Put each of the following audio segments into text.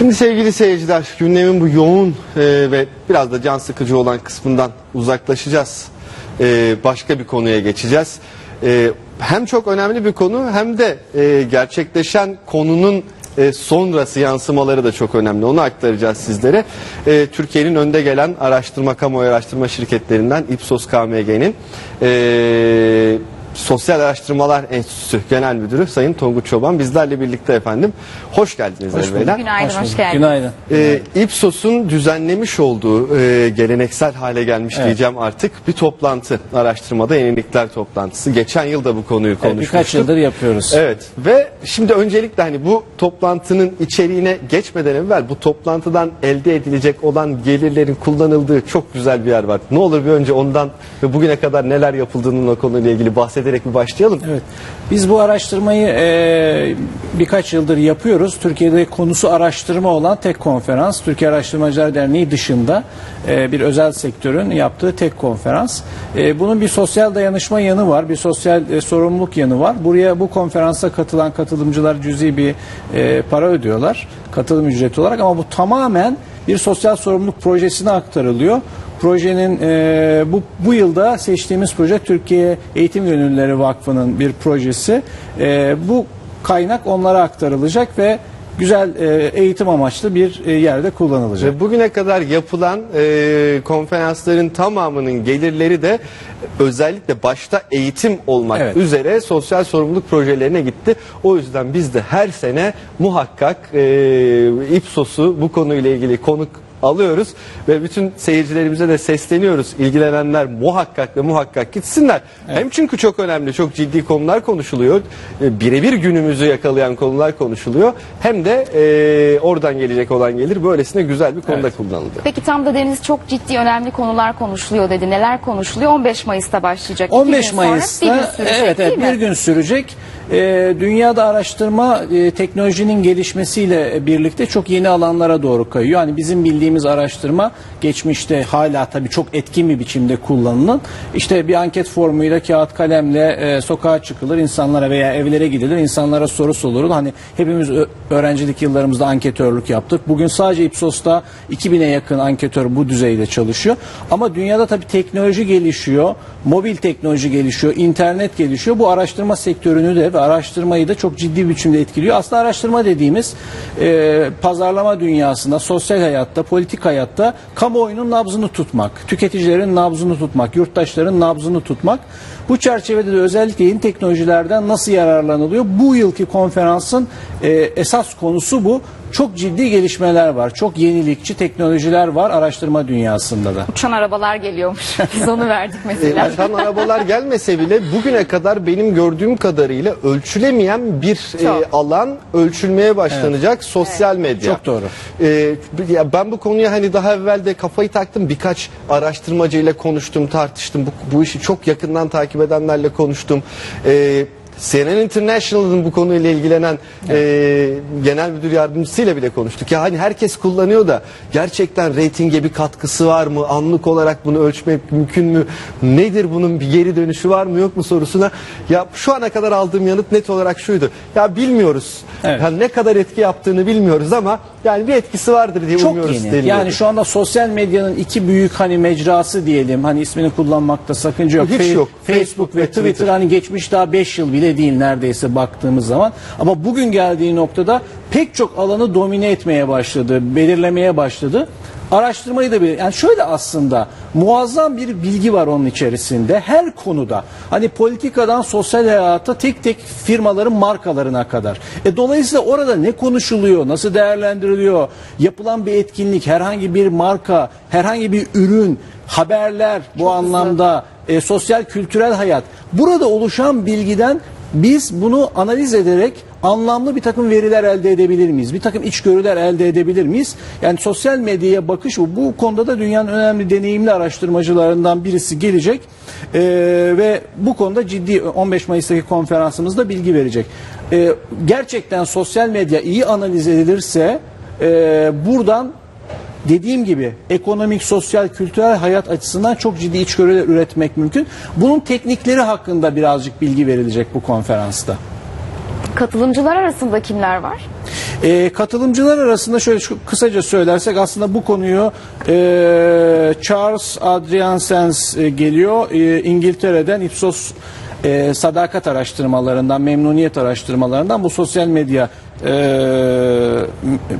Şimdi sevgili seyirciler gündemin bu yoğun e, ve biraz da can sıkıcı olan kısmından uzaklaşacağız. E, başka bir konuya geçeceğiz. E, hem çok önemli bir konu hem de e, gerçekleşen konunun e, sonrası yansımaları da çok önemli. Onu aktaracağız sizlere. E, Türkiye'nin önde gelen araştırma, kamuoyu araştırma şirketlerinden Ipsos KMG'nin e, Sosyal Araştırmalar Enstitüsü Genel Müdürü Sayın Tonguç Çoban bizlerle birlikte efendim. Hoş geldiniz Hoş evvela. Günaydın, hoş, bulduk. geldin. Günaydın. Ee, Ipsos'un düzenlemiş olduğu e, geleneksel hale gelmiş Evet. diyeceğim artık bir toplantı araştırmada yenilikler toplantısı. Geçen yıl da bu konuyu Evet, konuşmuştuk. birkaç yıldır yapıyoruz. Evet ve şimdi öncelikle hani bu toplantının içeriğine geçmeden evvel bu toplantıdan elde edilecek olan gelirlerin kullanıldığı çok güzel bir yer var. Ne olur bir önce ondan ve bugüne kadar neler yapıldığının o konuyla ilgili bahsederek bir başlayalım. Evet. Biz bu araştırmayı e, birkaç yıldır yapıyoruz. Türkiye'de konusu araştırma olan tek konferans. Türkiye Araştırmacılar Derneği dışında e, bir özel sektörün yaptığı tek konferans. E, bunun bir sosyal dayanışma yanı var, bir sosyal e, sorumluluk yanı var. Buraya bu konferansa katılan katılımcılar cüzi bir e, para ödüyorlar katılım ücreti olarak ama bu tamamen bir sosyal sorumluluk projesine aktarılıyor. Projenin e, bu bu yılda seçtiğimiz proje Türkiye Eğitim Gönüllüleri Vakfı'nın bir projesi. E, bu kaynak onlara aktarılacak ve güzel e, eğitim amaçlı bir e, yerde kullanılacak. Ve bugüne kadar yapılan e, konferansların tamamının gelirleri de özellikle başta eğitim olmak Evet. üzere sosyal sorumluluk projelerine gitti. O yüzden biz de her sene muhakkak e, Ipsos'u bu konuyla ilgili konuk alıyoruz ve bütün seyircilerimize de sesleniyoruz. İlgilenenler muhakkak ve muhakkak gitsinler. Hem çünkü çok önemli, çok ciddi konular konuşuluyor. E, Birebir günümüzü yakalayan konular konuşuluyor. Hem de e, oradan gelecek olan gelir böylesine güzel bir konuda Evet. kullanıldı. Peki tam da Deniz çok ciddi önemli konular konuşuluyor dedi. Neler konuşuluyor? 15 Mayıs'ta başlayacak. İki 15 gün sonra Mayıs'ta bir gün sürecek evet, evet bir gün sürecek. Ee, dünyada araştırma e, teknolojinin gelişmesiyle birlikte çok yeni alanlara doğru kayıyor. Yani bizim bildiğimiz araştırma geçmişte hala tabii çok etkin bir biçimde kullanılan işte bir anket formuyla kağıt kalemle e, sokağa çıkılır insanlara veya evlere gidilir insanlara soru sorulur. Hani hepimiz öğrencilik yıllarımızda anketörlük yaptık. Bugün sadece Ipsos'ta 2000'e yakın anketör bu düzeyde çalışıyor. Ama dünyada tabii teknoloji gelişiyor, mobil teknoloji gelişiyor, internet gelişiyor. Bu araştırma sektörünü de ve araştırmayı da çok ciddi biçimde etkiliyor. Aslında araştırma dediğimiz e, pazarlama dünyasında, sosyal hayatta, politik hayatta kamuoyunun nabzını tutmak, tüketicilerin nabzını tutmak, yurttaşların nabzını tutmak. Bu çerçevede de özellikle yeni teknolojilerden nasıl yararlanılıyor? Bu yılki konferansın e, esas konusu bu. Çok ciddi gelişmeler var. Çok yenilikçi teknolojiler var araştırma dünyasında da. Uçan arabalar geliyormuş. Biz onu verdik E, mesela. uçan arabalar gelmese bile bugüne kadar benim gördüğüm kadarıyla ölçülemeyen bir e, alan ölçülmeye başlanacak sosyal medya. Çok doğru. E, ya ben bu konuya hani daha evvel de kafayı taktım. Birkaç araştırmacıyla konuştum, tartıştım. Bu, bu işi çok yakından takip edenlerle konuştum. E, CNN International'ın bu konuyla ilgilenen e, genel müdür yardımcısıyla bile konuştuk. Ya hani herkes kullanıyor da gerçekten reytinge bir katkısı var mı? Anlık olarak bunu ölçmek mümkün mü? Nedir bunun bir geri dönüşü var mı yok mu sorusuna ya şu ana kadar aldığım yanıt net olarak şuydu. Ya bilmiyoruz. Evet. Yani ne kadar etki yaptığını bilmiyoruz ama yani bir etkisi vardır diye Çok umuyoruz. yeni. Yani şu anda sosyal medyanın iki büyük hani mecrası diyelim. Hani ismini kullanmakta sakınca yok. Hiç Fe- yok. Facebook ve Twitter, hani geçmiş daha 5 yıl bile değil neredeyse baktığımız zaman. Ama bugün geldiği noktada pek çok alanı domine etmeye başladı, belirlemeye başladı. Araştırmayı da bir yani şöyle aslında muazzam bir bilgi var onun içerisinde her konuda. Hani politikadan sosyal hayata tek tek firmaların markalarına kadar. E dolayısıyla orada ne konuşuluyor, nasıl değerlendiriliyor, yapılan bir etkinlik, herhangi bir marka, herhangi bir ürün, haberler bu anlamda e, sosyal kültürel hayat. Burada oluşan bilgiden biz bunu analiz ederek anlamlı bir takım veriler elde edebilir miyiz? Bir takım içgörüler elde edebilir miyiz? Yani sosyal medyaya bakış bu. Bu konuda da dünyanın önemli deneyimli araştırmacılarından birisi gelecek Ee, ve bu konuda ciddi 15 Mayıs'taki konferansımızda bilgi verecek. Ee, gerçekten sosyal medya iyi analiz edilirse e, buradan dediğim gibi ekonomik, sosyal, kültürel hayat açısından çok ciddi içgörüler üretmek mümkün. Bunun teknikleri hakkında birazcık bilgi verilecek bu konferansta. Katılımcılar arasında kimler var? E, katılımcılar arasında şöyle kısaca söylersek aslında bu konuyu e, Charles Adrian Sens e, geliyor. E, İngiltere'den Ipsos e, sadakat araştırmalarından, memnuniyet araştırmalarından bu sosyal medya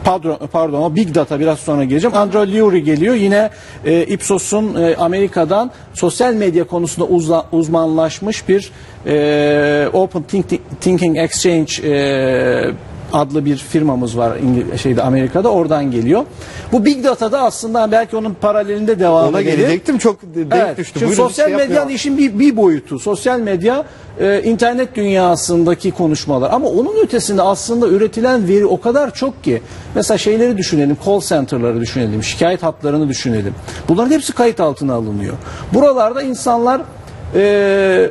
pardon, pardon o Big Data biraz sonra geleceğim. Andrew Lurie geliyor. Yine e, Ipsos'un e, Amerika'dan sosyal medya konusunda uzla- uzmanlaşmış bir e, Open Think- Thinking Exchange e, adlı bir firmamız var İngil- şeyde Amerika'da oradan geliyor. Bu Big Data'da aslında belki onun paralelinde devam Ona edelim. gelecektim çok denk Evet. düştü. Şimdi Buyurun, sosyal şey medyanın işin bir, bir boyutu. Sosyal medya e, internet dünyasındaki konuşmalar. Ama onun ötesinde aslında üretilen veri o kadar çok ki. Mesela şeyleri düşünelim. Call center'ları düşünelim. Şikayet hatlarını düşünelim. Bunların hepsi kayıt altına alınıyor. Buralarda insanlar e,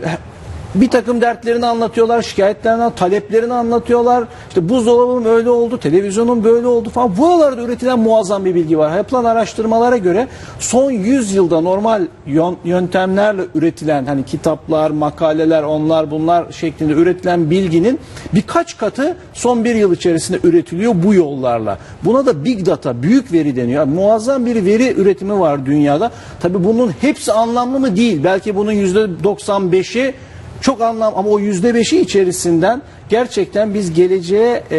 bir takım dertlerini anlatıyorlar, şikayetlerini, taleplerini anlatıyorlar. İşte buzdolabım öyle oldu, televizyonum böyle oldu falan. Buralarda üretilen muazzam bir bilgi var. Yapılan araştırmalara göre son 100 yılda normal yön- yöntemlerle üretilen hani kitaplar, makaleler, onlar bunlar şeklinde üretilen bilginin birkaç katı son bir yıl içerisinde üretiliyor bu yollarla. Buna da big data, büyük veri deniyor. Yani muazzam bir veri üretimi var dünyada. Tabii bunun hepsi anlamlı mı değil. Belki bunun %95'i çok anlam ama o yüzde beşi içerisinden gerçekten biz geleceğe e,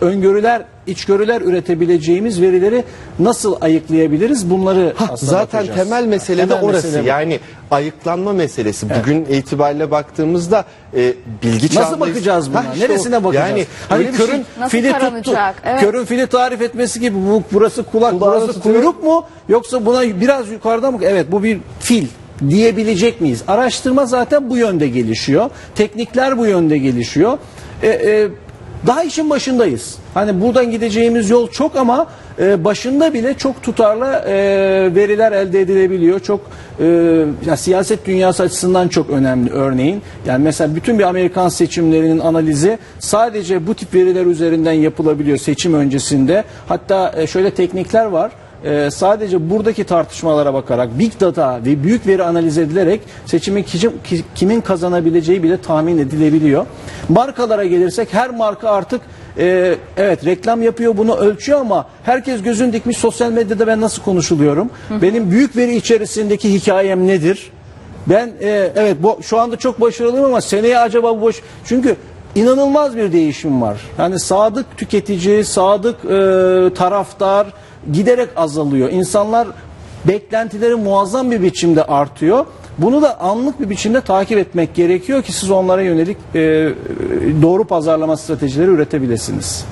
öngörüler, içgörüler üretebileceğimiz verileri nasıl ayıklayabiliriz? Bunları aslında zaten temel mesele de Temel orası. mesele bu. yani ayıklanma meselesi. Bugün itibariyle baktığımızda e, bilgi Nasıl çağındayız. bakacağız buna? Hah, işte o. Neresine bakacağız? Yani hani öyle bir şey- körün Nasıl fili tuttu. Evet. Körün fili tarif etmesi gibi bu burası kulak, Kulağını burası tutuyor. kuyruk mu? Yoksa buna biraz yukarıda mı? Evet bu bir fil diyebilecek miyiz? Araştırma zaten bu yönde gelişiyor. Teknikler bu yönde gelişiyor. E, e, daha işin başındayız. Hani buradan gideceğimiz yol çok ama e, başında bile çok tutarlı e, veriler elde edilebiliyor. Çok e, ya siyaset dünyası açısından çok önemli örneğin. Yani mesela bütün bir Amerikan seçimlerinin analizi sadece bu tip veriler üzerinden yapılabiliyor seçim öncesinde. Hatta e, şöyle teknikler var. E, sadece buradaki tartışmalara bakarak big data ve büyük veri analiz edilerek seçimin kim- ki- kimin kazanabileceği bile tahmin edilebiliyor. Markalara gelirsek her marka artık e, evet reklam yapıyor bunu ölçüyor ama herkes gözün dikmiş sosyal medyada ben nasıl konuşuluyorum? Benim büyük veri içerisindeki hikayem nedir? Ben e, evet bu, şu anda çok başarılıyım ama seneye acaba bu boş çünkü inanılmaz bir değişim var. Yani sadık tüketici, sadık e, taraftar giderek azalıyor. İnsanlar beklentileri muazzam bir biçimde artıyor. Bunu da anlık bir biçimde takip etmek gerekiyor ki siz onlara yönelik e, doğru pazarlama stratejileri üretebilirsiniz.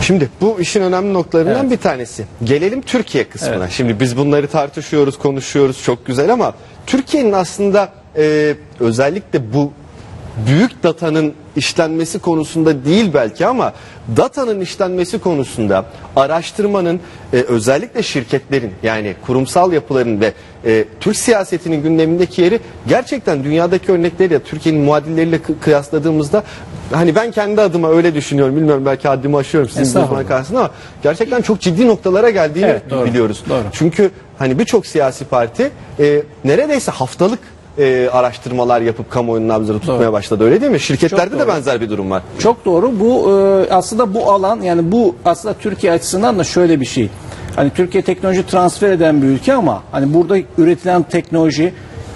Şimdi bu işin önemli noktalarından Evet. bir tanesi. Gelelim Türkiye kısmına. Evet. Şimdi biz bunları tartışıyoruz, konuşuyoruz çok güzel ama Türkiye'nin aslında e, özellikle bu büyük datanın işlenmesi konusunda değil belki ama datanın işlenmesi konusunda araştırmanın e, özellikle şirketlerin yani kurumsal yapıların ve e, Türk siyasetinin gündemindeki yeri gerçekten dünyadaki örnekleriyle Türkiye'nin muadilleriyle kı- kıyasladığımızda hani ben kendi adıma öyle düşünüyorum bilmiyorum belki haddimi aşıyorum sizin uzman karşısında ama gerçekten çok ciddi noktalara geldiğini Evet, doğru, biliyoruz. doğru. Çünkü hani birçok siyasi parti e, neredeyse haftalık e, araştırmalar yapıp kamuoyunun nabzını tutmaya Doğru. başladı öyle değil mi? Şirketlerde de doğru. benzer bir durum var. Çok doğru. Bu e, aslında bu alan yani bu aslında Türkiye açısından da şöyle bir şey. Hani Türkiye teknoloji transfer eden bir ülke ama hani burada üretilen teknoloji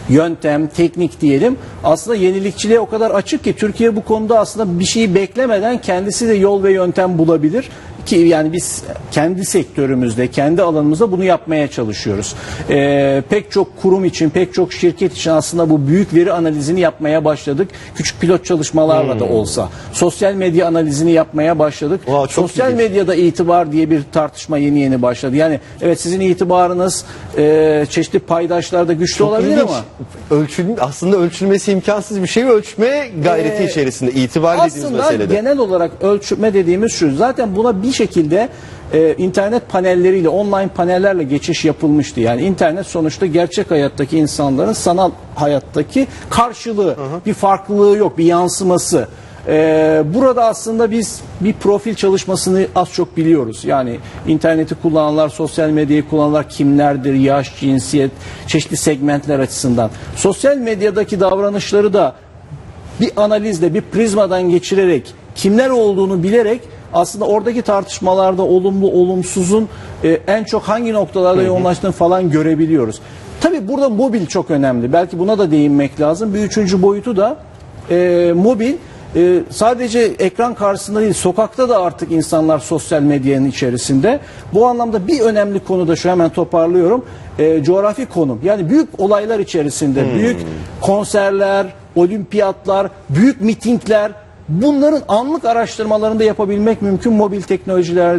yöntem, teknik diyelim aslında yenilikçiliğe o kadar açık ki Türkiye bu konuda aslında bir şeyi beklemeden kendisi de yol ve yöntem bulabilir ki yani biz kendi sektörümüzde, kendi alanımızda bunu yapmaya çalışıyoruz. Ee, pek çok kurum için, pek çok şirket için aslında bu büyük veri analizini yapmaya başladık. Küçük pilot çalışmalarla da olsa. Sosyal medya analizini yapmaya başladık. Çok Sosyal ilginç. medyada itibar diye bir tartışma yeni yeni başladı. Yani evet sizin itibarınız e, çeşitli paydaşlarda güçlü Çok olabilir ilginç. ama Ölçün, aslında ölçülmesi imkansız bir şeyi ölçme gayreti Ee, içerisinde itibar dediğimiz Aslında meselede. genel olarak ölçme dediğimiz şu. Zaten buna bir şekilde e, internet panelleriyle, online panellerle geçiş yapılmıştı. Yani internet sonuçta gerçek hayattaki insanların sanal hayattaki karşılığı, bir farklılığı yok, bir yansıması. E, burada aslında biz bir profil çalışmasını az çok biliyoruz. Yani interneti kullananlar, sosyal medyayı kullananlar kimlerdir, yaş, cinsiyet, çeşitli segmentler açısından. Sosyal medyadaki davranışları da bir analizle, bir prizmadan geçirerek kimler olduğunu bilerek aslında oradaki tartışmalarda olumlu olumsuzun e, en çok hangi noktalarda yoğunlaştığını falan görebiliyoruz. Tabii burada mobil çok önemli. Belki buna da değinmek lazım. Bir üçüncü boyutu da e, mobil e, sadece ekran karşısında değil sokakta da artık insanlar sosyal medyanın içerisinde. Bu anlamda bir önemli konu da şu hemen toparlıyorum. E, coğrafi konum. Yani büyük olaylar içerisinde büyük konserler, olimpiyatlar, büyük mitingler bunların anlık araştırmalarını da yapabilmek mümkün mobil teknolojiler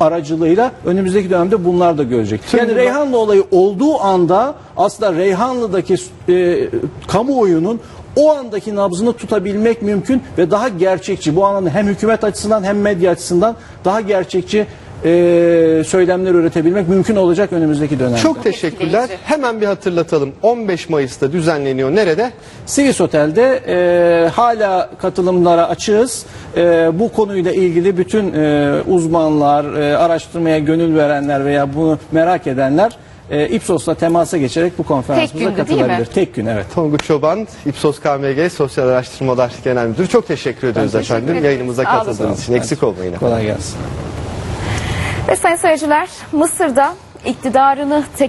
aracılığıyla önümüzdeki dönemde bunlar da görecek. Yani Reyhanlı olayı olduğu anda aslında Reyhanlı'daki e, kamuoyunun o andaki nabzını tutabilmek mümkün ve daha gerçekçi bu anlamda hem hükümet açısından hem medya açısından daha gerçekçi e, söylemler üretebilmek mümkün olacak önümüzdeki dönemde. Çok teşekkürler. Hemen bir hatırlatalım. 15 Mayıs'ta düzenleniyor. Nerede? Sivis Otel'de e, hala katılımlara açığız. E, bu konuyla ilgili bütün e, uzmanlar, e, araştırmaya gönül verenler veya bunu merak edenler e, Ipsos'la temasa geçerek bu konferansımıza Tek gündü değil mi? katılabilir. Tek gün evet. Tonguç Çoban, Ipsos KMG Sosyal Araştırmalar Genel Müdürü. Çok teşekkür ediyoruz teşekkür efendim. ederiz. Yayınımıza Sağ olun. katıldığınız için. Eksik olmayın. efendim. Kolay gelsin. Ve sayın seyirciler Mısır'da iktidarını tek